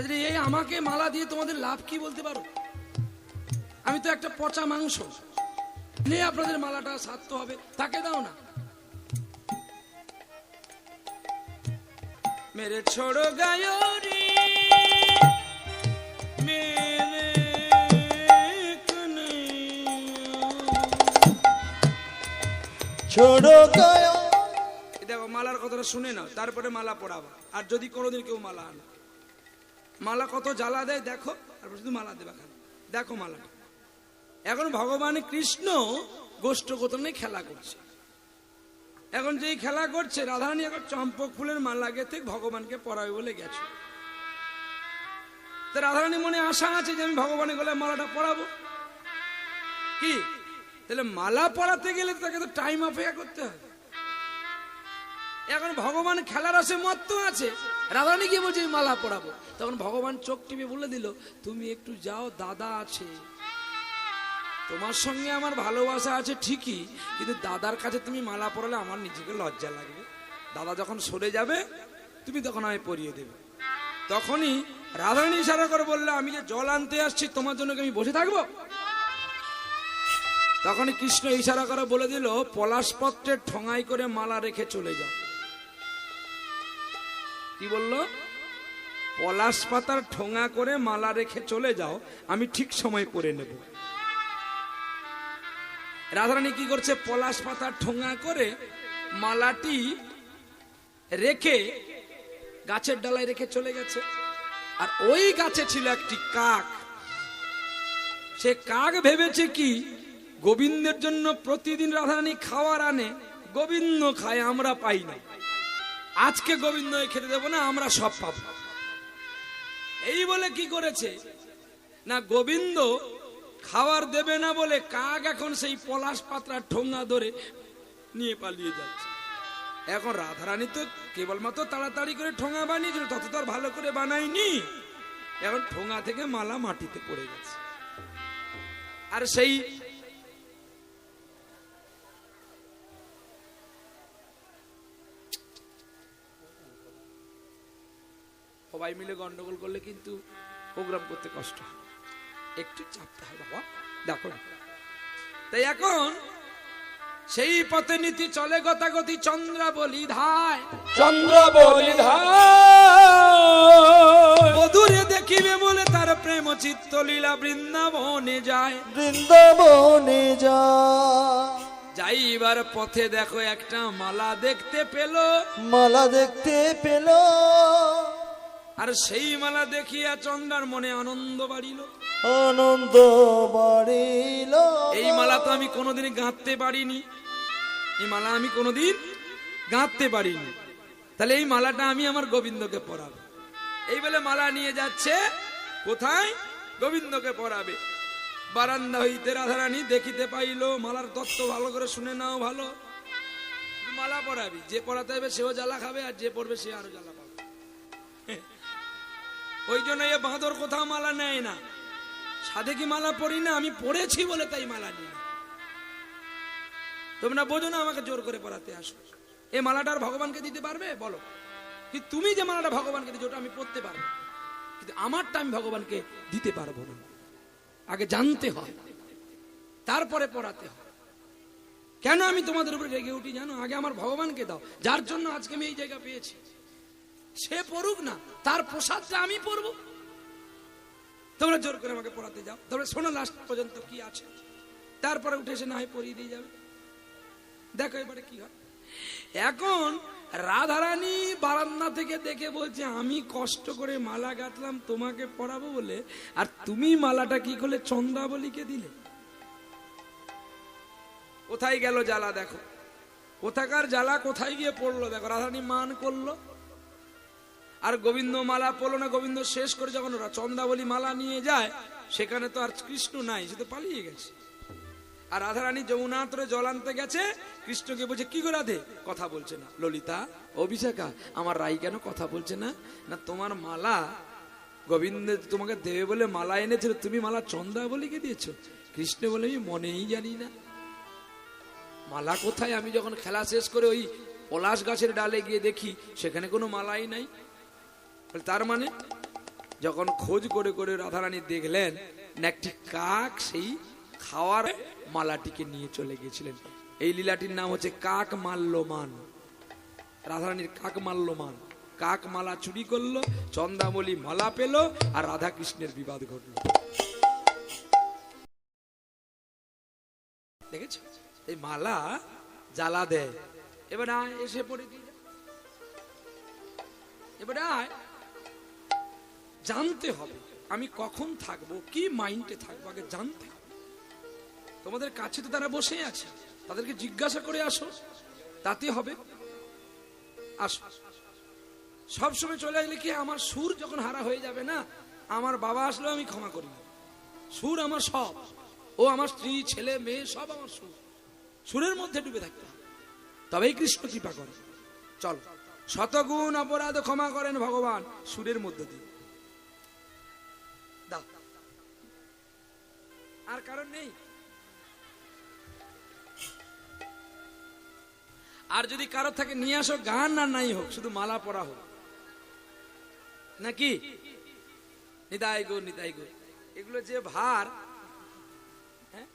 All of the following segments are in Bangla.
এই আমাকে মালা দিয়ে তোমাদের লাভ কি বলতে পারো? আমি তো একটা পচা মাংস। নে আপনাদের মালাটা সারতে হবে। তাকে দাও না। মেরে ছোড়ো গায়রি। ছোড়ো গায়া দেখো মালার কথাটা শুনে নাও। তারপরে মালা পড়াবো আর যদি কোনোদিন কেউ মালা আনো। মালা কত জ্বালা দেয়, দেখো। তারপর শুধু মালা দেবা খালি। দেখো মালাটা এখন ভগবান কৃষ্ণ গোষ্ঠ গোতনে খেলা করছে। এখন যেই খেলা করছে, রাধারানী এখন চম্পক ফুলের মালা গেতে ভগবানকে পড়াবে বলে গেছে। তো রাধারানী মনে আশা আছে যে আমি ভগবানের গলে মালাটা পড়াবো কি? তাহলে মালা পড়াতে গেলে তাকে তো টাইম অপেক্ষা করতে হয় এখন ভগবান খেলার আসে মত্ত আছে। রাধারানী গিয়ে বলছে মালা পড়াবো তখন ভগবান চোখ টিপে বলে দিল, তুমি একটু যাও, দাদা আছে। তোমার সঙ্গে আমার ভালোবাসা আছে ঠিকই, কিন্তু দাদার কাছে তুমি মালা পরালে আমার নিজেকে লজ্জা লাগবে। দাদা যখন সরে যাবে, তুমি তখন আমি পরিয়ে দেবে। তখনই রাধারানী ইশারা করে বললে, আমি যে জল আনতে আসছি, তোমার জন্য আমি বসে থাকব? তখনই কৃষ্ণ ইশারা করে বলে দিল পলাশপত্রের ঠোঙাই করে মালা রেখে চলে যাও। কি বলল? পলাশ পাতার ঠোঙা করে মালা রেখে চলে যাও, আমি ঠিক সময় করে নেব। রাধারানী কি করছে? পলাশ পাতার ঠোঙা করে মালাটি রেখে গাছের ডালায় রেখে চলে গেছে। আর ওই গাছে ছিল একটি কাক। সে কাক ভেবেছে কি, গোবিন্দের জন্য প্রতিদিন রাধারানী খাওয়ার আনে, গোবিন্দ খায়, আমরা পাই না। আজকে গোবিন্দ খেতে দেবো না, আমরা সব পাব। এই বলে কি করেছে? না, গোবিন্দ খাবার দেবে না বলে কাক এখন সেই পলাশ পাত্রার ঠোঙা ধরে নিয়ে পালিয়ে যাচ্ছে। এখন রাধারানী তো কেবলমাত্র তাড়াতাড়ি করে ঠোঙা বানিয়েছিল, তত তো আর ভালো করে বানায়নি। এখন ঠোঙা থেকে মালা মাটিতে পড়ে গেছে। আর সেই সবাই মিলে গন্ডগোল করলে কিন্তু প্রোগ্রাম করতে কষ্ট হয়। একটু চাপতে হয় বাবা। দেখো তাই এখন সেই পথে নীতি চলে গতাগতি চন্দ্রা বলি ধায় চন্দ্র বলি বধুরে দেখিবে বলে তার প্রেম চিত্ত লীলা বৃন্দাবনে যায়। বৃন্দাবনে যা যাইবার পথে দেখো একটা মালা দেখতে পেল। মালা দেখতে পেল। আর সেই মালা দেখিয়া চন্দ্রার মনে আনন্দ বাড়িল। আনন্দ বাড়িল। এই মালা তো আমি কোনোদিন গাঁথতে পারিনি। এই মালা আমি কোনোদিন গাঁথতে পারিনি। তাহলে এই মালাটা আমি আমার গোবিন্দকে পরাবো। এই বলে মালা নিয়ে যাচ্ছে কোথায়? গোবিন্দকে পরাবে। বারান্দা হইতে রাধারানী দেখিতে পাইলো মালার তত্ত্ব ভালো করে শুনে নাও ভালো। মালা পরাবি যে পরাতে হবে সেও জ্বালা খাবে আর যে পড়বে সে আরও জ্বালা ওই জন্য এ বাঁদর কোথাও মালা নেয় না। সাধে কি মালা পড়ি না? আমি পড়েছি বলে তাই মালা নিই। তোমরা বোঝো না, আমাকে জোর করে পড়াতে আসো। এই মালাটা আর ভগবানকে দিতে পারবে? বলো। কি তুমি যে মালাটা ভগবানকে দিচ্ছ ওটা আমি পড়তে পারব। কিন্তু আমারটা আমি ভগবানকে দিতে পারব না। আগে জানতে হয়। তারপরে পড়াতে হয়। কেন আমি তোমাদের উপরে রেগে উঠি জানো? আগে আমার ভগবানকে দাও। যার জন্য আজকে আমি এই জায়গা পেয়েছি। সে পড়ুক না, তার প্রসাদটা আমি পড়ব। তোমরা জোর করে আমাকে পড়াতে যাও। তোমরা শোনো লাস্ট পর্যন্ত কি আছে। তারপরে উঠে এসে না হয় পড়িয়ে দিয়ে যাবে। দেখো এবারে কি হয়। এখন রাধারানী বারান্দা থেকে দেখে বলছে, আমি কষ্ট করে মালা গাঁথলাম, তোমাকে পড়াবো বলে। আর তুমি মালাটা কি করলে? চন্দ্রাবলীকে দিলে। কোথায় গেল জ্বালা দেখো। কোথাকার জ্বালা কোথায় গিয়ে পড়ল? দেখো, রাধারানী মান করল। আর গোবিন্দ মালা পড়ল না, গোবিন্দ শেষ করে যখন ওরা চন্দাবলী মালা নিয়ে যায়, সেখানে তো আর কৃষ্ণ নাই, সে তো পালিয়ে গেছে। আর রাধারানী যমুনাতরে জল আনতে গেছে, কৃষ্ণকে বলছে, কি গো রাধে? কথা বলছে না। ললিতা, অভিষেকা, আমার রাই কেন কথা বলছে না? না, তোমার মালা, গোবিন্দ তোমাকে দেবে বলে মালা এনেছিল, তুমি মালা চন্দ্রাবলীকে দিয়েছ? কৃষ্ণ বলে, আমি মনেই জানি না। মালা কোথায়? আমি যখন খেলা শেষ করে ওই পলাশ গাছের ডালে গিয়ে দেখি, সেখানে কোনো মালাই নাই। তার মানে যখন খোঁজ করে করে রাধারানী দেখলেন, না একটি কাক সেই খাওয়ার মালাটিকে নিয়ে চলে গেছিলেন। এই লীলাটির নাম হচ্ছে কাক মাল্যমান। রাধারানীর কাক মাল্যমান। কাক মালা চুরি করল, চন্দামলি মালা পেল, আর রাধা কৃষ্ণের বিবাদ ঘটলো। দেখেছ? এই মালা জ্বালা দেয়। এবার আয়, এসে পড়ে এবার আয়। জানতে হবে। আমি কখন থাকব, কি মাইন্ডে থাকব, আগে জানতে হবে। তোমাদের কাছে তো তারা বসে আছে। তাদেরকে জিজ্ঞাসা করে আসো। তাতে হবে। আসো। সব সময় চলে আসলে কি আমার সুর যখন হারা হয়ে যাবে না, আমার বাবা আসলেও আমি ক্ষমা করি না। সুর আমার সব। ও আমার স্ত্রী, ছেলে, মেয়ে, সব আমার সুর। সুরের মধ্যে ডুবে থাকতে হবে। তবেই কৃষ্ণ কৃপা করে। চল। শতগুণ অপরাধ ক্ষমা করেন ভগবান সুরের মধ্যে দিয়ে। দাও। আর কারণ নেই। আর যদি কারও থাকে, নিয়ে আসো, গান আর নাই হোক, শুধু মালা পরা হোক। নাকি? নিতাই গো নিতাই গো। এগুলো যে ভার হ্যাঁ?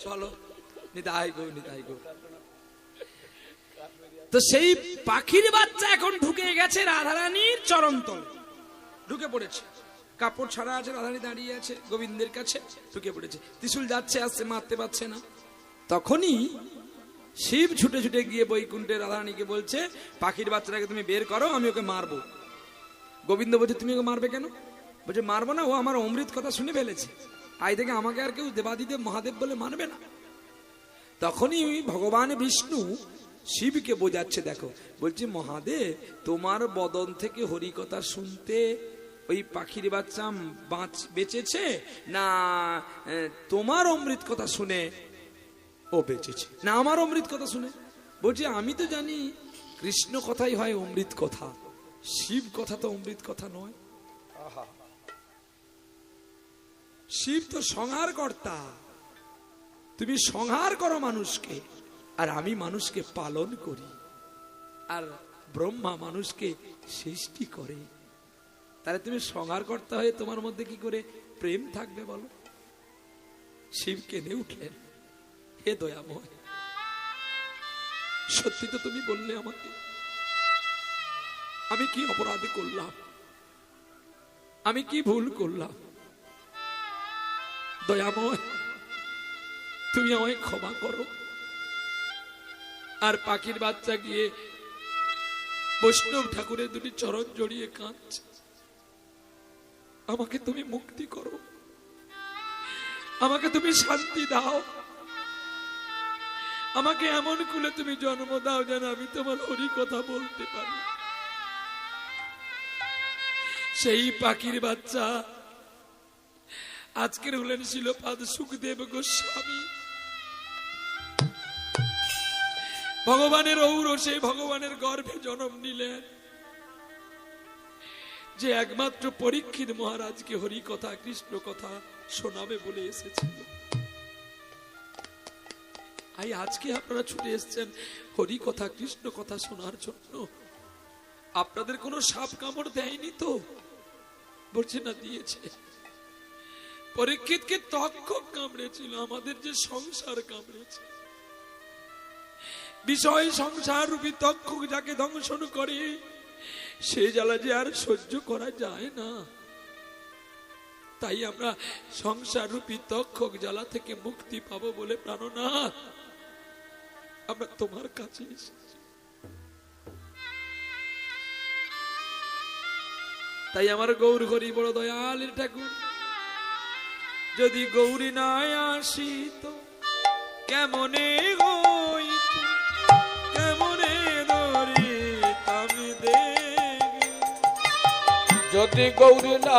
চলো নিতাই গো নিতাই গো। তো সেই পাখির বাচ্চা এখন ঢুকে গেছে রাধারানীর চরণতল। ঢুকে পড়েছে। কাপড় ছাড়া আছে, রাধারানী দাঁড়িয়ে আছে, গোবিন্দের কাছে ঢুকে পড়েছে। ত্রিশুল যাচ্ছে, আসছে, মারতে পারছে না। তখনই শিব ছুটে ছুটে গিয়ে বৈকুণ্ঠে রাধারানীকে বলছে, পাখির বাচ্চাটাকে তুমি বের করো, আমি ওকে মারবো। গোবিন্দ বলছে, তুমি ওকে মারবে কেন? বলছে, মারবো না, ও আমার অমৃত কথা শুনে ফেলেছে। আই থেকে আমাকে আর কেউ দেবাদিদেব মহাদেব বলে মানবে না। তখনই ভগবান বিষ্ণু শিবকে বোঝাচ্ছে দেখো। বলছি মহাদেব তোমার বদন থেকে হরিকথা শুনতে ওই পাখির বাচ্চা বাঁচ বেঁচেছে? না তোমার অমৃত কথা শুনে ও বেঁচেছে। না আমার অমৃত কথা শুনে? বলছি আমি তো জানি কৃষ্ণ কথাই হয় অমৃত কথা। শিব কথা তো অমৃত কথা নয়। শিব তো সংহার কর্তা তুমি সংহার করো মানুষকে। আর আমি মানুষকে পালন করি। আর ব্রহ্মা মানুষকে সৃষ্টি করে। তাহলে তুমি সংহার করতে হয়ে তোমার মধ্যে কি করে প্রেম থাকবে বলো? শিব কেঁদে উঠলেন। হে দয়াময়, সত্যি তো তুমি বললে আমাকে। আমি কি অপরাধ করলাম? আমি কি ভুল করলাম? দয়াময়, তুমি আমায় ক্ষমা করো। আর পাখির বাচ্চা গিয়ে বৈষ্ণব ঠাকুরের দুটি চরণ জড়িয়ে কাঁদছে। আমাকে তুমি মুক্তি করো। আমাকে তুমি শান্তি দাও। আমাকে এমন কুলে তুমি জন্ম দাও যেন আমি তোমার হরি কথা বলতে পারি। সেই পাখির বাচ্চা আজকের হলেন শিলপাদ সুখদেব গোস্বামী। ভগবানের ঔরসে ভগবানের গর্ভে জন্ম নিলেন। যে একমাত্র পরীক্ষিত মহারাজকে হরি কথা কৃষ্ণ কথা শোনাবে বলে এসেছিল। আই, আজকে আপনারা ছুটে এসেছেন হরি কথা কৃষ্ণ কথা শোনার জন্য। আপনাদের কোনো সাপ কামড় দেয়নি তো? বলছে, না, দিয়েছে। পরীক্ষিতকে তক্ষক কামড়েছিল, আমাদের যে সংসার কামড়েছে। বিষয় সংসার রূপী তক্ষক যাকে দংশন করে, সে জ্বালা যে আর সহ্য করা যায় না। তাই আমরা সংসার রূপী তক্ষক জ্বালা থেকে মুক্তি পাবো বলে প্রাণনাথ আমরা তোমার কাছে তাই আমার গৌর হরি বড় দয়ালের ঠাকুর, যদি গৌরী না আসিত, কেমনে দেগে যদি গৌরী না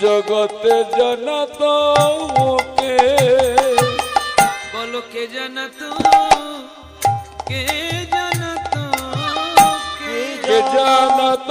জগতে জনত কে বলো কে জনত কে জনত কে জনত জানত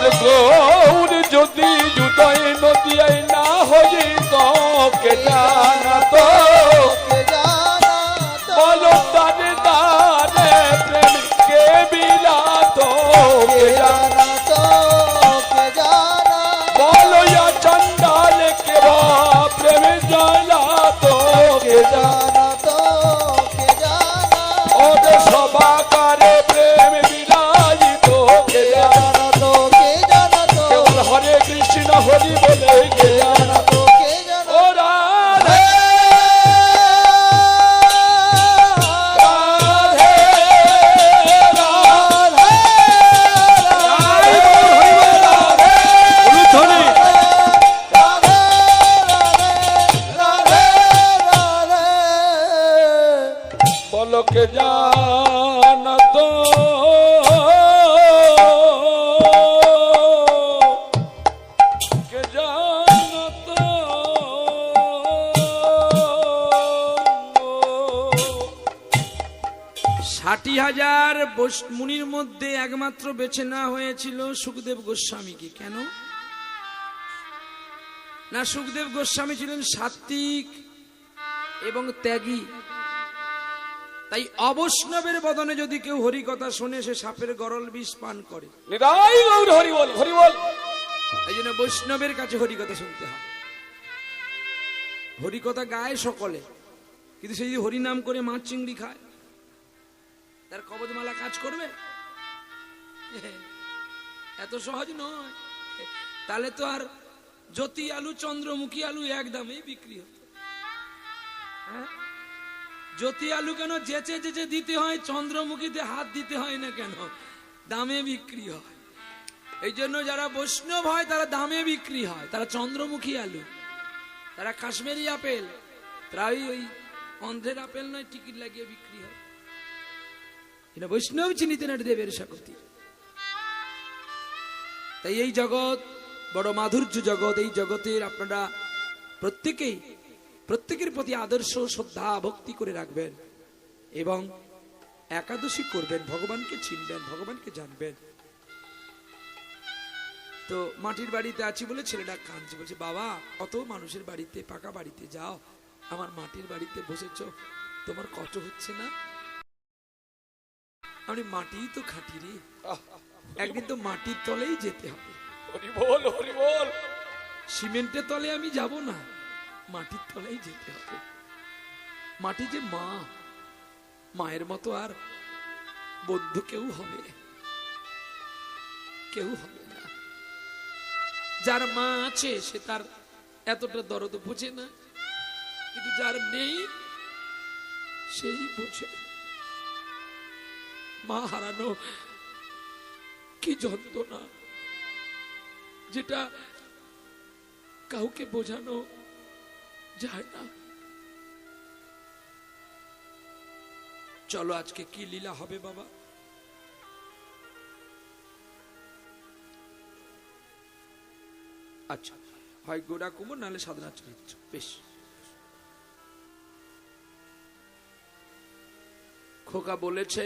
আমার গৌর যদি জুতোয় নদিয়ায় না হইত কে ষাটি হাজার মুনির মধ্যে একমাত্র বেছে নেওয়া হয়েছিল সুখদেব গোস্বামীকে। কেন? না, সুখদেব গোস্বামী ছিলেন সাত্বিক এবং ত্যাগী। তাই অবৈষ্ণবের বদনে যদি কেউ হরিকথা শুনে সে সাপের গরল বিষ পান করে। হরি এই জন্য বৈষ্ণবের কাছে হরিকথা শুনতে হয়। হরিকথা গায় সকলে কিন্তু সেই যদি হরিনাম করে মাছ চিংড়ি খায় তার কবজমালা কাজ করবে? এত সহজ নয়। তাহলে তো আর জ্যোতি আলু চন্দ্রমুখী আলু এক দামেই বিক্রি হতো। হ্যাঁ? জ্যোতি আলু কেন যেচে যেচে দিতে হয়, চন্দ্রমুখীতে হাত দিতে হয় না কেন? দামে বিক্রি হয়। এই জন্য যারা বৈষ্ণব হয়, তারা দামে বিক্রি হয়। তারা চন্দ্রমুখী আলু। তারা কাশ্মীরি আপেল। প্রায় ওই অন্ধের আপেল নয়, টিকিট লাগিয়ে বিক্রি হয়। এটা বৈষ্ণব চিনিতে না দেবের সাকতি তাই এই জগৎ, বড় মাধুর্য জগৎ, এই জগতের আপনারা প্রত্যেকেই প্রত্যেকের প্রতি আদর্শ শ্রদ্ধা ভক্তি করে রাখবেন এবং একাদশী করবেন ভগবানকে চিনবেন ভগবানকে জানবেন। তো মাটির বাড়িতে আছি বলে ছেলেটা কাঁদছে বলছে বাবা কত মানুষের বাড়িতে পাকা বাড়িতে যাও। আমার মাটির বাড়িতে বসেছ তোমার কষ্ট হচ্ছে না? আমি মাটিই তো খাটি রে। একদিন তো মাটির তলেই যেতে হবে। সিমেন্টের তলে আমি যাব না। মাটির তলেই যেতে হবে। মাটি যে মা, মায়ের মতো আর বদ্ধ কেউ হবে। কেউ হবে না। যার মা আছে, সে তার এতটা দরদ বোঝে না। কিন্তু যার নেই, সেই বোঝে। মা হারানো কি যন্ত্রণা, যেটা কাউকে বোঝানো যায় না। চলো আজকে কি লীলা হবে বাবা? আচ্ছা হয় গোড়া কুমোর, নাহলে সাধনা চরিত্র। বেশ। খোকা বলেছে